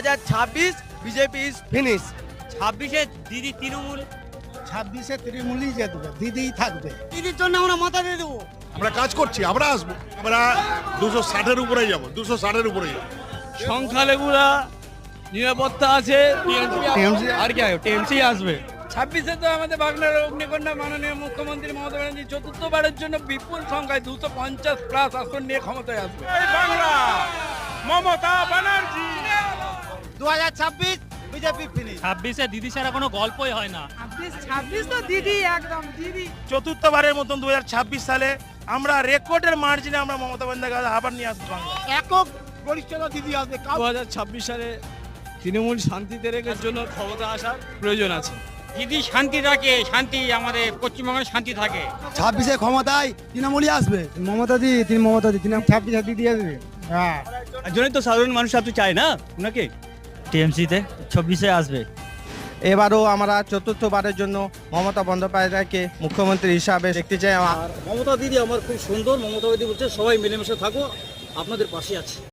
হাজার ছাব্বিশ BJP is finish ছাব্বিশে দিদি তৃণমূল। ছাব্বিশে তৃণমূলই জিতবে দিদিই থাকবে। দিদির জন্য আমরা মাথা দিয়ে দেবো। আমরা কাজ করছি আমরা আসব। আমরা দুশো ষাটের উপরে যাব দুশো ষাটের উপরে যাব। সংখ্যালঘুরা নিরাপত্তা আছে। আর কি টিএমসি আসবে। ছাব্বিশে তো আমাদের বাংলার অগ্নিকন্যা মাননীয় মুখ্যমন্ত্রী মমতা ব্যানার্জি চতুর্থবারের জন্য বিপুল সংখ্যায় দুশো পঞ্চাশ প্লাস আসন নিয়ে ক্ষমতায় আসবে। বাংলা মমতা দু হাজার ছাব্বিশ বিজেপি ফিনিশ ছাব্বিশে দিদি ছাড়া কোনো গল্পই হয় না। ছাব্বিশ তো দিদি একদম দিদি। চতুর্থবারের মতন দুহাজার ছাব্বিশ সালে আমরা রেকর্ডের মার্জিনে আমরা মমতা বন্দ্যোপাধ্যায় আবার নিয়ে আসব বাংলা একক পরিচ্ছন্ন দিদি আসবে। দু হাজার ছাব্বিশ সালে তৃণমূল শান্তিতে রেখে জন্য ক্ষমতা আসার প্রয়োজন আছে। দিদি শান্তি রাখে শান্তি আমাদের পশ্চিমবঙ্গে শান্তি থাকে। ছাব্বিশে ক্ষমতায় তৃণমূলই আসবে। মমতা দি তিনি মমতা দি তিনি ছাব্বিশে দিদি আসবে। হ্যাঁ। জন্যই তো সাধারণ মানুষ আপনি চায় না? ওনাকে? টিএমসিতে ছব্বিশে আসবে। এবারও আমরা চতুর্থবারের জন্য মমতা বন্দ্যোপাধ্যায়কে মুখ্যমন্ত্রী হিসাবে দেখতে চাই। মমতা দিদি আমার খুব সুন্দর মমতা দিদি বলছে সবাই মিলেমিশে থাকো আপনাদের পাশে আছি।